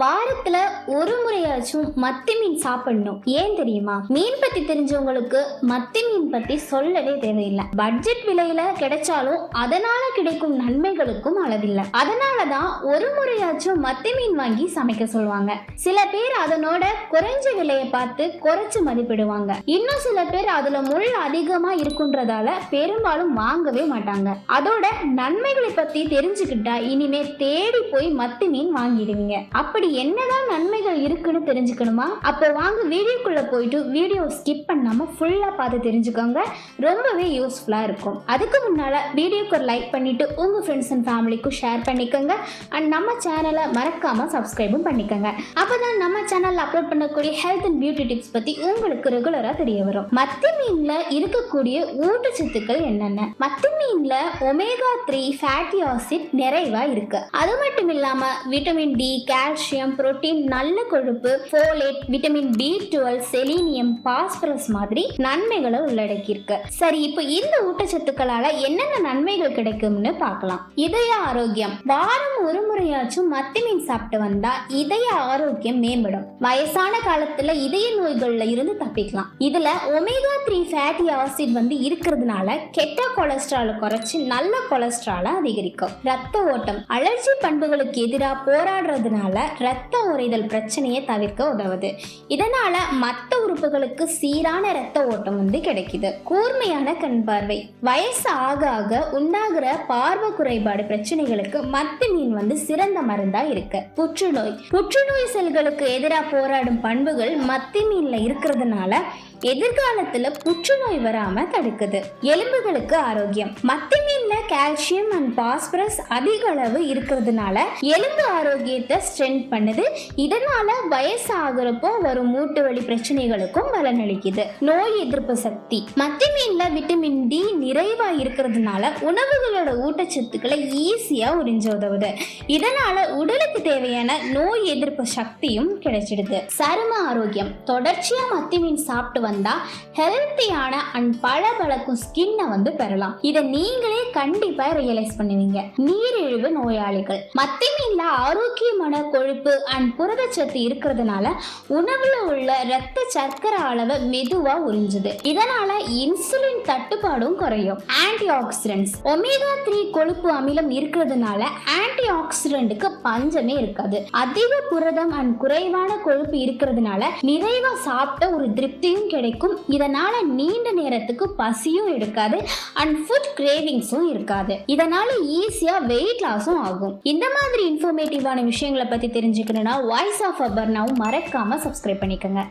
வாரத்துல ஒரு முறையாச்சும் மத்தி மீன் சாப்பிடணும். ஏன் தெரியுமா? மீன் பத்தி தெரிஞ்சவங்களுக்கு மத்தி மீன் பத்தி சொல்லவே தேவையில்லை. பட்ஜெட் விலையில கிடைச்சாலும் அதனால கிடைக்கும் நன்மைகளுக்கும் அளவில்லை. அதனாலதான் ஒரு முறையாச்சும் மத்தி மீன் வாங்கி சமைக்க சொல்லுவாங்க. சில பேர் அதனோட குறைஞ்ச விலையை பார்த்து குறைச்சு மதிப்பிடுவாங்க. இன்னும் சில பேர் அதுல முள் அதிகமா இருக்குன்றதால பெரும்பாலும் வாங்கவே மாட்டாங்க. அதோட நன்மைகளை பத்தி தெரிஞ்சுக்கிட்டா இனிமே தேடி போய் மத்தி மீன் வாங்கிடுவீங்க. அப்படி என்னதான் நன்மைகள் இருக்குன்னு தெரிஞ்சுக்கணுமா? அப்போ வாங்க வீடியோக்குள்ளே போயிட்டு வீடியோ ஸ்கிப் பண்ணாம ஃபுல்லா பார்த்து தெரிஞ்சுக்கோங்க. ரொம்பவே யூஸ்ஃபுல்லா இருக்கும். அதுக்கு முன்னால வீடியோக்கு ஒரு லைக் பண்ணிட்டு உங்க ஃப்ரெண்ட்ஸ் அண்ட் ஃபேமிலிக்கும் ஷேர் பண்ணிக்கோங்க. அண்ட் நம்ம சேனலை மறக்காம சப்ஸ்கிரைபும் பண்ணிக்கோங்க. அப்பதான் நம்ம சேனலில் அப்லோட் பண்ணக்கூடிய ஹெல்த் அண்ட் பியூட்டி டிப்ஸ் பத்தி உங்களுக்கு ரெகுலரா தெரிய வரும். மத்தி மீன்ல இருக்கக்கூடிய ஊட்டச்சத்துக்கள் என்னென்ன? மத்தி மீன்ல ஒமேகா த்ரீ ஃபேட்டி ஆசிட் நிறைவா இருக்கு. அது மட்டும் இல்லாம விட்டமின் டி கால்சியம் புரோட்டீன் நல்ல கொழுப்பு folate vitamin B twelve selenium phosphorus மாதிரி நன்மைகளை உள்ளடக்கியிருக்கு. சரி இப்போ இந்த ஊட்டச்சத்துக்களால என்னென்ன நன்மைகள் கிடைக்கும்னு பார்க்கலாம். இதய ஆரோக்கியம். வாரம் ஒரு முறையாச்சும் மத்தி மீன் சாப்பிட்டு வந்தா இதய ஆரோக்கியம் மேம்படும். வயசான காலத்துல இதய நோய்கள்ல இருந்து தப்பிக்கலாம். இதுல ஒமேகா த்ரீ ஃபேட்டி ஆசிட் வந்து இருக்கிறதுனால கெட்ட கொலஸ்ட்ராலை குறைச்சு நல்ல கொலஸ்ட்ராலை அதிகரிக்கும். ரத்த ஓட்டம் அலர்ஜி பண்புகளுக்கு எதிராக போராடுறதுனால இரத்த உறைதல் பிரச்சனையை தவிர்க்க உதவுது. இதனால மற்ற உறுப்புகளுக்கு சீரான ரத்த ஓட்டம் வந்து கிடைக்குது. கூர்மையான கண் பார்வை. வயசு ஆக ஆக உண்டாகிற பார்வை குறைபாடு பிரச்சனைகளுக்கு மத்தி மீன் வந்து சிறந்த மருந்தா இருக்கு. புற்றுநோய். புற்றுநோய் செல்களுக்கு எதிராக போராடும் பண்புகள் மத்தி மீன்ல இருக்கிறதுனால எதிர்காலத்துல புற்றுநோய் வராம தடுக்குது. எலும்புகளுக்கு ஆரோக்கியம். மத்தி மீன்ல கால்சியம் அண்ட் பாஸ்பரஸ் அதிக அளவு இருக்கிறதுனால எலும்பு ஆரோக்கியத்தை ஸ்ட்ரென்த் பண்ணுது. இதனால வயசு ஆகுறப்போ வரும் மூட்டு வலி பிரச்சனைகளுக்கும் பலனளிக்குது. நோய் எதிர்ப்பு சக்தி. மத்தி மீன்ல விட்டமின் டி நிறைவா இருக்கிறதுனால உணவுகளோட ஊட்டச்சத்துக்களை ஈஸியா உறிஞ்ச உதவுது இதனால உடலுக்கு தேவையான நோய் எதிர்ப்பு சக்தியும் கிடைச்சிடுது. சரும ஆரோக்கியம். தொடர்ச்சியா மத்தி மீன் சாப்பிட்டு வந்தா ஹெல்த்தியான அண்ட் பளபளக்கும் ஸ்கின்னை வந்து பெறலாம். இதை நீங்களே கண்டிப்பா ரியலைஸ் பண்ணுவீங்க. நீரிழிவு நோயாளிகள். மத்தி மீன்ல ஆரோக்கியமான கொழுப்பு அண்ட் புரதச்சத்து இருக்கிறதுனால உணவுல உள்ள ரத்த சர்க்கரை அளவை மெதுவா உறிஞ்சுது. இதனால இன்சுலின் தட்டுப்பாடும் குறையும். ஆன்டி ஆக்சிடென்ட்ஸ் ஒமேகா த்ரீ கொழுப்பு அமிலம் இருக்கிறதுனால ஆன்டி ஆக்சிடென்ட்டுக்கு பஞ்சமே இருக்காது. அதிக புரதம் அண்ட் குறைவான கொழுப்பு இருக்கிறதுனால நிறைவா சாப்பிட்ட ஒரு திருப்தியும் கிடைக்கும். இதனால நீண்ட நேரத்துக்கு பசியும் எடுக்காது அண்ட் ஃபுட் கிரேவிங்ஸும் இருக்காது. இதனால ஈஸியா வெயிட் லாஸும் ஆகும். இந்த மாதிரி இன்ஃபர்மேட்டிவான விஷயங்களை பத்தி தெரிஞ்சுக்கணும்னா வாய்ஸ் ஆஃப் அபர்னாவும் மறக்காம சப்ஸ்கிரைப் பண்ணிக்கோங்க.